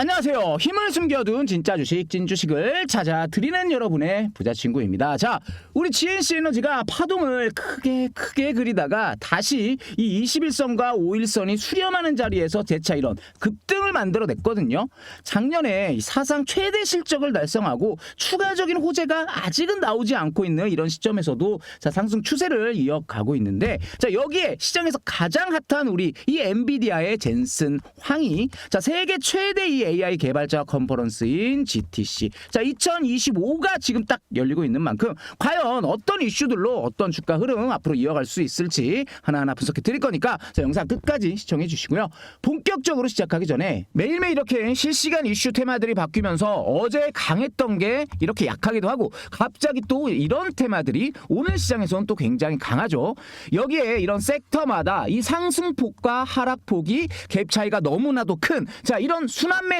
안녕하세요. 힘을 숨겨둔 진짜 주식, 찐 주식을 찾아드리는 여러분의 부자 친구입니다. 자, 우리 GNC 에너지가 파동을 크게 크게 그리다가 다시 이 21선과 5일선이 수렴하는 자리에서 재차 이런 급등을 만들어냈거든요. 작년에 이 사상 최대 실적을 달성하고 추가적인 호재가 아직은 나오지 않고 있는 이런 시점에서도 자, 상승 추세를 이어가고 있는데 자, 여기에 시장에서 가장 핫한 우리 이 엔비디아의 젠슨 황이 자, 세계 최대 이 AI 개발자 컨퍼런스인 GTC. 자, 2025가 지금 딱 열리고 있는 만큼 과연 어떤 이슈들로 어떤 주가 흐름 앞으로 이어갈 수 있을지 하나하나 분석해 드릴 거니까 자, 영상 끝까지 시청해 주시고요. 본격적으로 시작하기 전에 매일매일 이렇게 실시간 이슈 테마들이 바뀌면서 어제 강했던 게 이렇게 약하기도 하고 갑자기 또 이런 테마들이 오늘 시장에서는 또 굉장히 강하죠. 여기에 이런 섹터마다 이 상승폭과 하락폭이 갭 차이가 너무나도 큰 자, 이런 순환매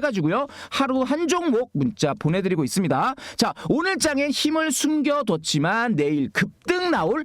가지고요. 하루 한 종목 문자 보내드리고 있습니다. 자, 오늘 장에 힘을 숨겨뒀지만 내일 급등 나올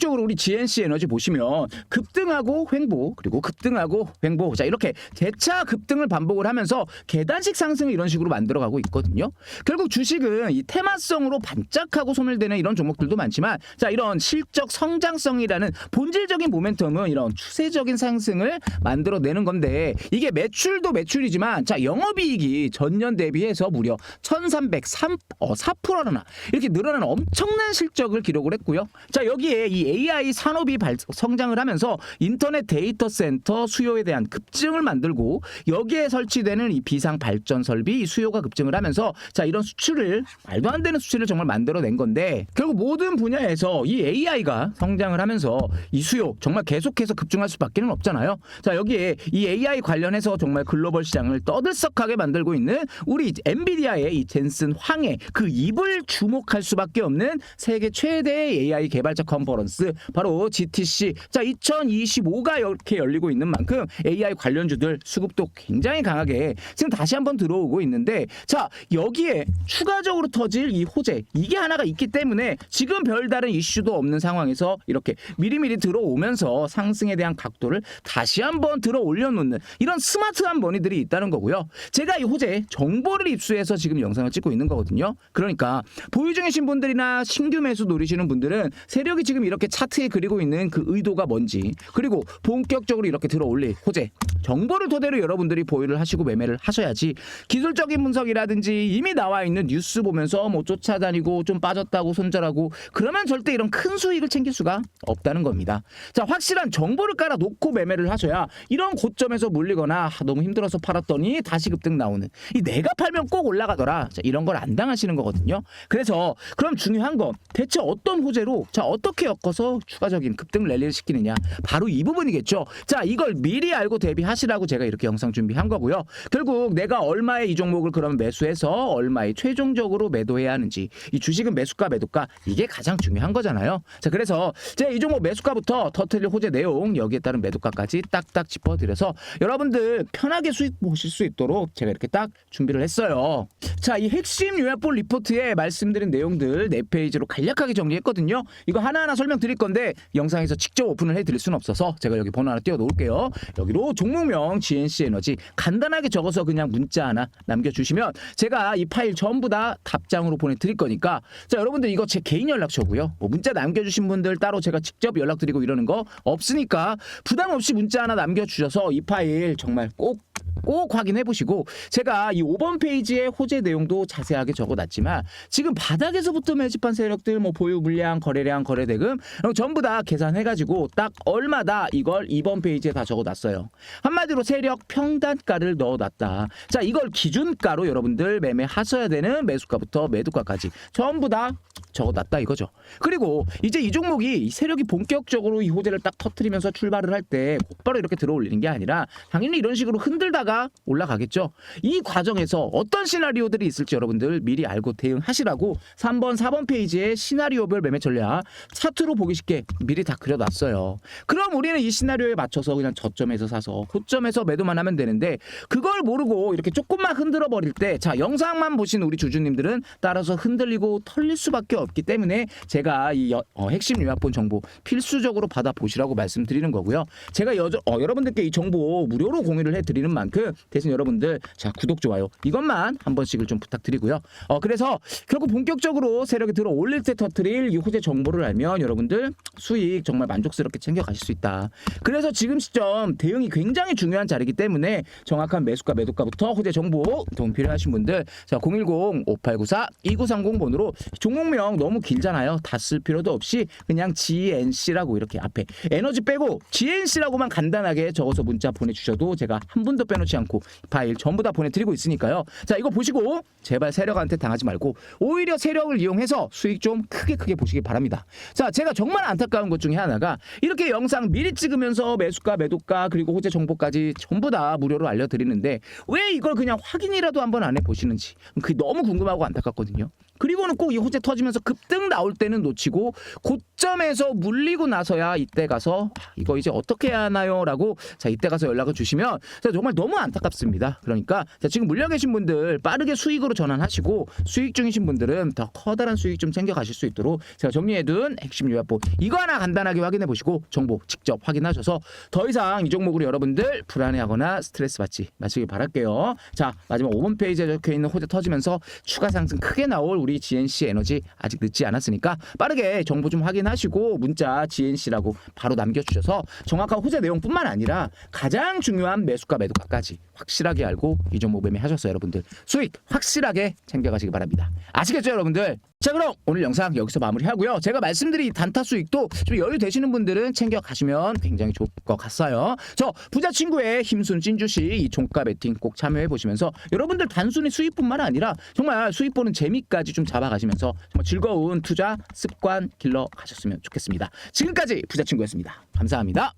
적으로 우리 GNC 에너지 보시면 급등하고 횡보 그리고 급등하고 횡보 자 이렇게 재차 급등을 반복을 하면서 계단식 상승을 이런 식으로 만들어가고 있거든요. 결국 주식은 이 테마성으로 반짝하고 소멸되는 이런 종목들도 많지만 자 이런 실적 성장성이라는 본질적인 모멘텀은 이런 추세적인 상승을 만들어내는 건데 이게 매출도 매출이지만 자 영업이익이 전년 대비해서 무려 1,303 어, 4%나 이렇게 늘어나는 엄청난 실적을 기록을 했고요. 자 여기에 이 AI 산업이 발, 성장을 하면서 인터넷 데이터 센터 수요에 대한 급증을 만들고 여기에 설치되는 이 비상 발전 설비 이 수요가 급증을 하면서 자 이런 수출을 말도 안 되는 수출을 정말 만들어낸 건데 결국 모든 분야에서 이 AI가 성장을 하면서 이 수요 정말 계속해서 급증할 수밖에 는 없잖아요. 자 여기에 이 AI 관련해서 정말 글로벌 시장을 떠들썩하게 만들고 있는 우리 엔비디아의 이 젠슨 황의 그 입을 주목할 수밖에 없는 세계 최대 AI 개발자 컨퍼런스 바로 GTC 자 2025가 이렇게 열리고 있는 만큼 AI 관련주들 수급도 굉장히 강하게 지금 다시 한번 들어오고 있는데 자 여기에 추가적으로 터질 이 호재 이게 하나가 있기 때문에 지금 별다른 이슈도 없는 상황에서 이렇게 미리미리 들어오면서 상승에 대한 각도를 다시 한번 들어 올려놓는 이런 스마트한 머니들이 있다는 거고요. 제가 이 호재 정보를 입수해서 지금 영상을 찍고 있는 거거든요. 그러니까 보유 중이신 분들이나 신규 매수 노리시는 분들은 세력이 지금 이렇게 차트에 그리고 있는 그 의도가 뭔지 그리고 본격적으로 이렇게 들어 올릴 호재 정보를 토대로 여러분들이 보유를 하시고 매매를 하셔야지 기술적인 분석이라든지 이미 나와 있는 뉴스 보면서 뭐 쫓아다니고 좀 빠졌다고 손절하고 그러면 절대 이런 큰 수익을 챙길 수가 없다는 겁니다. 자 확실한 정보를 깔아 놓고 매매를 하셔야 이런 고점에서 물리거나 아, 너무 힘들어서 팔았더니 다시 급등 나오는 이 내가 팔면 꼭 올라가더라 자, 이런 걸 안 당하시는 거거든요. 그래서 그럼 중요한 건 대체 어떤 호재로 자 어떻게 엮어서 추가적인 급등 랠리를 시키느냐 바로 이 부분이겠죠. 자 이걸 미리 알고 대비하 시라고 제가 이렇게 영상 준비한 거고요. 결국 내가 얼마의 이 종목을 그러면 매수해서 얼마의 최종적으로 매도해야 하는지 이 주식은 매수가 매도가 이게 가장 중요한 거잖아요. 자 그래서 제가 이 종목 매수가부터 터틀릴 호재 내용 여기에 따른 매도가까지 딱딱 짚어드려서 여러분들 편하게 수익 보실 수 있도록 제가 이렇게 딱 준비를 했어요. 자 이 핵심 요약본 리포트에 말씀드린 내용들 네 페이지로 간략하게 정리했거든요. 이거 하나하나 설명드릴 건데 영상에서 직접 오픈을 해드릴 수는 없어서 제가 여기 번호 하나 띄워 놓을게요. 여기로 종목 명 GNC 에너지 간단하게 적어서 그냥 문자 하나 남겨주시면 제가 이 파일 전부 다 답장으로 보내드릴 거니까 자 여러분들 이거 제 개인 연락처고요. 뭐 문자 남겨주신 분들 따로 제가 직접 연락드리고 이러는 거 없으니까 부담 없이 문자 하나 남겨주셔서 이 파일 정말 꼭 꼭 확인해 보시고 제가 이 5번 페이지에 호재 내용도 자세하게 적어놨지만 지금 바닥에서부터 매집한 세력들 뭐 보유 물량 거래량 거래대금 거 전부 다 계산해가지고 딱 얼마다 이걸 2번 페이지에 다 적어놨어요. 한마디로 세력 평단가를 넣어놨다. 자 이걸 기준가로 여러분들 매매하셔야 되는 매수가부터 매도가까지 전부 다 적어놨다 이거죠. 그리고 이제 이 종목이 이 세력이 본격적으로 이 호재를 딱 터트리면서 출발을 할 때 곧바로 이렇게 들어올리는 게 아니라 당연히 이런 식으로 흔들다가 올라가겠죠. 이 과정에서 어떤 시나리오들이 있을지 여러분들 미리 알고 대응하시라고 3번, 4번 페이지에 시나리오별 매매 전략 차트로 보기 쉽게 미리 다 그려놨어요. 그럼 우리는 이 시나리오에 맞춰서 그냥 저점에서 사서 고점에서 매도만 하면 되는데 그걸 모르고 이렇게 조금만 흔들어 버릴 때 자 영상만 보신 우리 주주님들은 따라서 흔들리고 털릴 수밖에 없기 때문에 제가 이 여- 어, 핵심 요약본 정보 필수적으로 받아 보시라고 말씀드리는 거고요. 제가 여, 어, 여러분들께 이 정보 무료로 공유를 해드리는 만큼 대신 여러분들 자 구독 좋아요 이것만 한 번씩을 좀 부탁드리고요. 어 그래서 결국 본격적으로 세력이 들어 올릴 때 터트릴 이 호재 정보를 알면 여러분들 수익 정말 만족스럽게 챙겨 가실 수 있다. 그래서 지금 시점 대응이 굉장히 중요한 자리이기 때문에 정확한 매수가 매도가부터 호재 정보 도움 필요하신 분들 자 010-5894-2930 번호로 종목명 너무 길잖아요. 다 쓸 필요도 없이 그냥 GNC라고 이렇게 앞에 에너지 빼고 GNC라고만 간단하게 적어서 문자 보내주셔도 제가 한 분도 빼놓지 않고 파일 전부 다 보내드리고 있으니까요. 자 이거 보시고 제발 세력한테 당하지 말고 오히려 세력을 이용해서 수익 좀 크게 크게 보시기 바랍니다. 자 제가 정말 안타까운 것 중에 하나가 이렇게 영상 미리 찍으면서 매수가 매도가 그리고 호재 정보까지 전부 다 무료로 알려드리는데 왜 이걸 그냥 확인이라도 한번 안 해보시는지 그게 너무 궁금하고 안타깝거든요. 그리고는 꼭 이 호재 터지면서 급등 나올 때는 놓치고 고점에서 물리고 나서야 이때 가서 아, 이거 이제 어떻게 해야 하나요 라고 자 이때 가서 연락을 주시면 자, 정말 너무 안타깝습니다. 그러니까 자, 지금 물려 계신 분들 빠르게 수익으로 전환하시고 수익 중이신 분들은 더 커다란 수익 좀 챙겨 가실 수 있도록 제가 정리해둔 핵심 요약본 이거 하나 간단하게 확인해 보시고 정보 직접 확인하셔서 더 이상 이 종목으로 여러분들 불안해하거나 스트레스 받지 마시길 바랄게요. 자 마지막 5번 페이지에 적혀 있는 호재 터지면서 추가 상승 크게 나올 우리 GNC 에너지 아직 늦지 않았으니까 빠르게 정보 좀 확인하시고 문자 GNC라고 바로 남겨주셔서 정확한 호재 내용뿐만 아니라 가장 중요한 매수가 매도가까지 확실하게 알고 이 종목 매매하셔서 여러분들 수익 확실하게 챙겨가시기 바랍니다. 아시겠죠 여러분들? 자 그럼 오늘 영상 여기서 마무리하고요. 제가 말씀드린 단타 수익도 좀 여유 되시는 분들은 챙겨가시면 굉장히 좋을 것 같아요. 저 부자 친구의 힘순 찐주식 이 종가 베팅 꼭 참여해 보시면서 여러분들 단순히 수익뿐만 아니라 정말 수익 보는 재미까지 좀 잡아가시면서 정말 즐거운 투자 습관 길러 가셨으면 좋겠습니다. 지금까지 부자 친구였습니다. 감사합니다.